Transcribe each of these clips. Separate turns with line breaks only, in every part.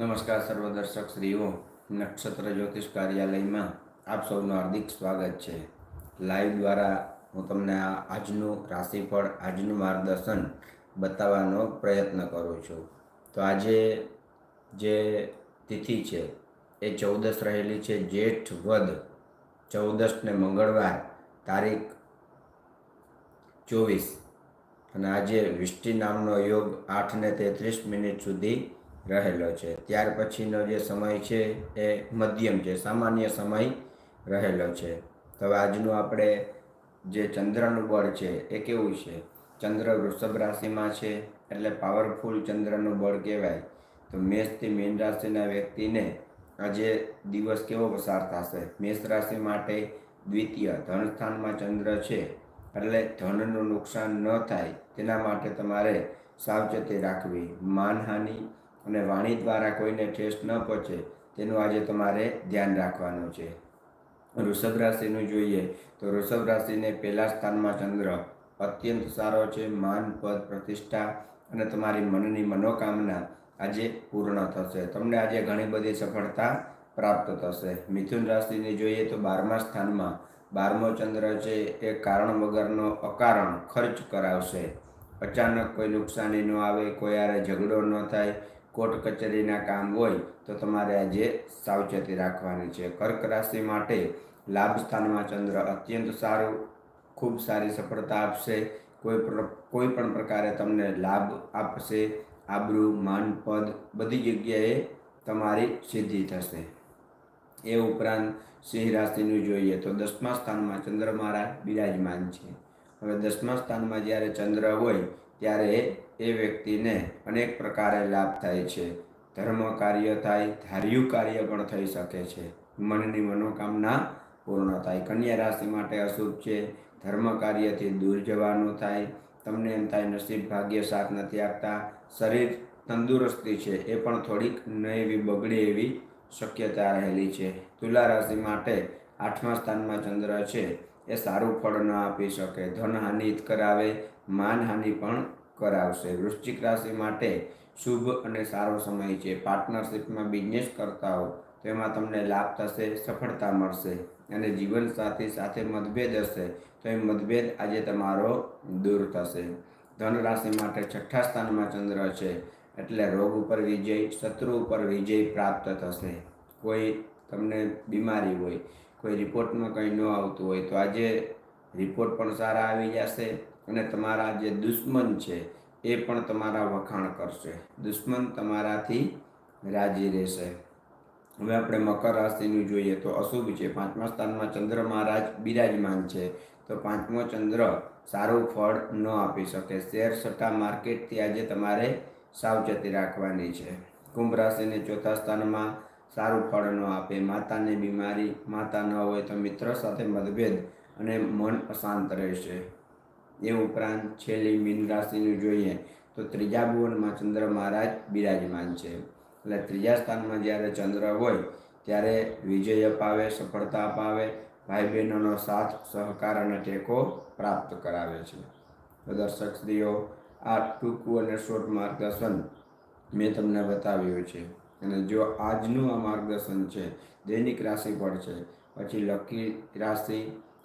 નમસ્કાર સર્વ દર્શક શ્રીઓ નક્ષત્ર જ્યોતિષ કાર્યાલયમાં આપ સૌનું હાર્દિક સ્વાગત છે. લાઈવ દ્વારા હું તમને આ આજનું રાશિફળ, આજનું માર્ગદર્શન બતાવવાનો પ્રયત્ન કરું છું. તો આજે જે તિથિ છે, એ ચૌદસ રહેલી છે જેઠ વદ. ચૌદસને મંગળવાર તારીખ ચોવીસ. અને આજે વિષ્ટિ નામનો યોગ આઠ ને તેત્રીસ મિનિટ સુધી રહેલો છે. ત્યાર પછીનો જે સમય છે એ મધ્યમ છે, સામાન્ય સમય રહેલો છે. તો આજનું આપણે જે ચંદ્રનું બળ છે એ કેવું છે? ચંદ્ર વૃષભ રાશિમાં છે એટલે પાવરફુલ ચંદ્રનું બળ કહેવાય. તો મેષથી મીન રાશિના વ્યક્તિને આજે દિવસ કેવો પસાર થશે? મેષ રાશિ માટે દ્વિતીય ધન સ્થાનમાં ચંદ્ર છે એટલે ધનનું નુકસાન ન થાય, તેના માટે તમારે સાવચેતી રાખવી. માનહાનિ અને વાણી દ્વારા કોઈને ઠેસ ન પહોંચે, તેનું આજે તમારે ધ્યાન રાખવાનું છે. વૃષભ રાશિનું જોઈએ તો વૃષભ રાશિને પહેલા સ્થાનમાં ચંદ્ર અત્યંત સારો છે, માન, પદ, પ્રતિષ્ઠા અને તમારી મનની મનોકામના આજે પૂર્ણ થશે. તમને આજે ઘણી બધી સફળતા પ્રાપ્ત થશે. મિથુન રાશિની જોઈએ તો બારમા સ્થાનમાં બારમો ચંદ્ર છે, એ કારણ વગરનો અકારણ ખર્ચ કરાવશે. અચાનક કોઈ નુકસાની ન આવે, કોઈ આરે ઝઘડો ન થાય કોર્ટ કચેરીના કામ હોય તો તમારે આજે સાવચેતી રાખવાની છે. કર્ક રાશિ માટે લાભ સ્થાનમાં ચંદ્ર અત્યંત સારું, ખૂબ સારી સફળતા આપશે. કોઈ કોઈ પણ પ્રકારે તમને લાભ આપશે. આબરૂ, માન, પદ બધી જગ્યાએ તમારી સિદ્ધિ થશે. એ ઉપરાંત સિંહ રાશિનું જોઈએ તો દસમા સ્થાનમાં ચંદ્ર મારા બિરાજમાન છે. હવે દસમા સ્થાનમાં જ્યારે ચંદ્ર હોય ત્યારે એ વ્યક્તિને અનેક પ્રકારે લાભ થાય છે. ધર્મ કાર્ય થાય, ધાર્યું કાર્ય પણ થઈ શકે છે. મનની મનોકામના પૂર્ણ થાય. કન્યા રાશિ માટે અશુભ છે. ધર્મ કાર્યથી દૂર જવાનું થાય. તમને એમ થાય નસીબ ભાગ્ય સાથ નથી આપતા. શરીર તંદુરસ્તી છે. એ પણ થોડીક ન એવી બગડે એવી શક્યતા રહેલી છે. તુલા રાશિ માટે આઠમા સ્થાનમાં ચંદ્ર છે, એ સારું ફળ ન આપી શકે. ધનહાનિ કરાવે, માનહાનિ પણ કરાવશે. વૃશ્ચિક રાશિ માટે શુભ અને સારો સમય છે. પાર્ટનરશિપમાં બિઝનેસ કરતા હો, તો એમાં તમને લાભ થશે, સફળતા મળશે અને જીવનસાથી સાથે મતભેદ હશે, તો એ મતભેદ આજે તમારો દૂર થશે. ધન રાશિ માટે છઠ્ઠા સ્થાનમાં ચંદ્ર છે, એટલે રોગ ઉપર વિજય, શત્રુ ઉપર વિજય પ્રાપ્ત થશે. કોઈ તમને બીમારી હોય કોઈ રિપોર્ટમાં કંઈ ન આવતું હોય તો આજે રિપોર્ટ પણ સારા આવી જશે અને તમારા જે દુશ્મન છે એ પણ તમારા વખાણ કરશે. દુશ્મન તમારાથી રાજી રહેશે. હવે આપણે મકર રાશિનું જોઈએ તો અશુભ છે. પાંચમા સ્થાનમાં ચંદ્ર મહારાજ બિરાજમાન છે. તો પાંચમો ચંદ્ર સારું ફળ ન આપી શકે. શેર સટ્ટા માર્કેટથી આજે તમારે સાવચેતી રાખવાની છે. કુંભ રાશિને ચોથા સ્થાનમાં સારું ફળ ન આપે, માતાને બીમારી, માતા ન હોય તો મિત્ર સાથે મતભેદ અને મન અશાંત રહેશે. એ ઉપરાંત છેલ્લી મીન રાશિનું જોઈએ તો ત્રીજા ભુવનમાં ચંદ્ર મહારાજ બિરાજમાન છે. એટલે ત્રીજા સ્થાનમાં જ્યારે ચંદ્ર હોય, ત્યારે વિજય અપાવે, સફળતા અપાવે ભાઈ બહેનોનો સાથ, સહકાર અને ટેકો પ્રાપ્ત કરાવે છે. તો દર્શક સ્ત્રીઓ, આ ટૂંકું અને શોર્ટ માર્ગદર્શન મેં તમને બતાવ્યું છે. અને જો આજનું આ માર્ગદર્શન છે, દૈનિક રાશિ પર છે, પછી લકી રાશિ,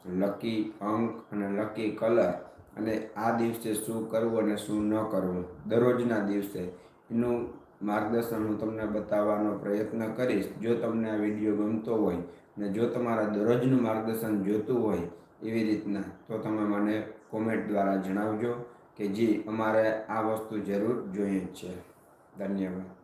લકી અંક અને લકી કલર, અને આ દિવસે શું કરવું અને શું ન કરવું, દરરોજના દિવસે એનું માર્ગદર્શન હું તમને બતાવવાનો પ્રયત્ન કરીશ. જો તમને આ વીડિયો ગમતો હોય અને જો તમારા દરરોજનું માર્ગદર્શન જોતું હોય એવી રીતના, તો તમે મને કોમેન્ટ દ્વારા જણાવજો કે જી, અમારે આ વસ્તુ જરૂર જોઈએ છે. ધન્યવાદ.